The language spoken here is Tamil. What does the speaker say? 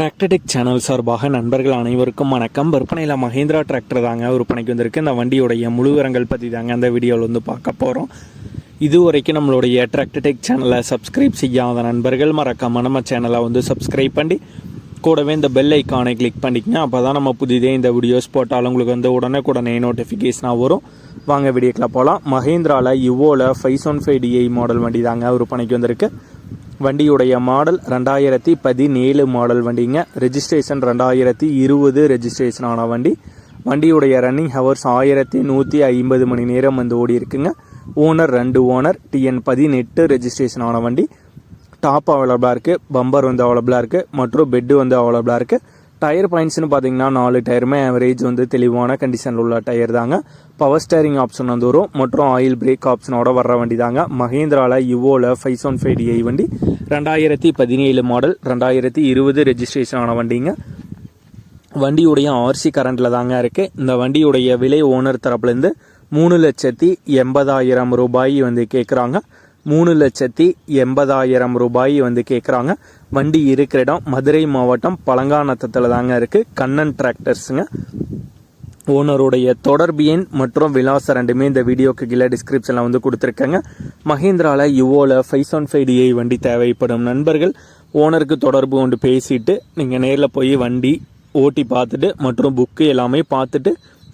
டிராக்டர்டெக் சேனல் சார்பாக நண்பர்கள் அனைவருக்கும் வணக்கம். விற்பனையில் மஹேந்திரா டிராக்டர் தாங்க விற்பனைக்கு வந்திருக்கு. இந்த வண்டியுடைய முழு விவரங்கள் பற்றி தாங்க அந்த வீடியோவில் வந்து பார்க்க போகிறோம் இதுவரைக்கும் நம்மளுடைய டிராக்டர்டெக் சேனலை சப்ஸ்கிரைப் செய்யாத நண்பர்கள் மறக்காம நம்ம சேனலை வந்து சப்ஸ்கிரைப் பண்ணி கூடவே இந்த பெல் ஐக்கானை கிளிக் பண்ணிக்கங்க. அப்போ தான் நம்ம புதிதே இந்த வீடியோஸ் போட்டாலும் உங்களுக்கு வந்து உடனே நோட்டிஃபிகேஷனாக வரும். வாங்க வீடியோக்கில் போகலாம் மஹேந்திராவில் யுவோவில் five one five DI model வண்டி தாங்க விற்பனைக்கு வந்திருக்கு. வண்டியுடைய மாடல் ரெண்டாயிரத்தி பதினேழு மாடல் வண்டிங்க. ரெஜிஸ்ட்ரேஷன் ரெண்டாயிரத்தி இருபது ரெஜிஸ்ட்ரேஷன் ஆன வண்டி. வண்டியுடைய ரன்னிங் ஹவர்ஸ் ஆயிரத்தி நூற்றி ஐம்பது மணி நேரம் வந்து ஓடி இருக்குங்க ஓனர் ரெண்டு ஓனர் டிஎன் பதினெட்டு ரெஜிஸ்ட்ரேஷன் ஆன வண்டி. டாப் அவைலபிளாக இருக்குது பம்பர் வந்து அவைலபிளாக இருக்குது மற்றும் பெட்டு வந்து அவைலபிளாக இருக்குது டயர் பாயிண்ட்ஸ்னு பார்த்தீங்கன்னா நாலு டயருமே ஆவரேஜ் வந்து தெளிவான கண்டிஷனில் உள்ள டயர் தாங்க. பவர் ஸ்டேரிங் ஆப்ஷன் வந்து வரும் மற்றும் ஆயில் பிரேக் ஆப்ஷனோட வர்ற வண்டி தாங்க. மஹேந்திராவில் யுவோவில் ஃபைவ் ஒன் ஃபைவ் டிஐ வண்டி ரெண்டாயிரத்தி பதினேழு மாடல் ரெண்டாயிரத்தி இருபது ரெஜிஸ்ட்ரேஷன் ஆன வண்டிங்க. வண்டியுடைய ஆர்சி கரண்டில் தாங்க இருக்குது இந்த வண்டியுடைய விலை ஓனர் தரப்புலேருந்து மூணு லட்சத்தி எண்பதாயிரம் ரூபாய் வந்து கேட்குறாங்க மூணு லட்சத்தி எண்பதாயிரம் ரூபாய் வந்து கேட்குறாங்க வண்டி இருக்கிற இடம் மதுரை மாவட்டம் பழங்காநத்தத்தில் தாங்க இருக்குது கண்ணன் டிராக்டர்ஸுங்க. ஓனருடைய தொடர்பு எண் மற்றும் விலாசம் ரெண்டுமே இந்த வீடியோக்கு கீழே டிஸ்கிரிப்ஷனில் வந்து கொடுத்துருக்கேங்க. மஹேந்திராவில் யுவோவில் ஃபைவ் செவன் ஃபைவ் டிஐ வண்டி தேவைப்படும் நண்பர்கள். ஓனருக்கு தொடர்பு கொண்டு பேசிட்டு நீங்கள் நேரில் போய் வண்டி ஓட்டி பார்த்துட்டு மற்றும் புக்கு எல்லாமே பார்த்துட்டு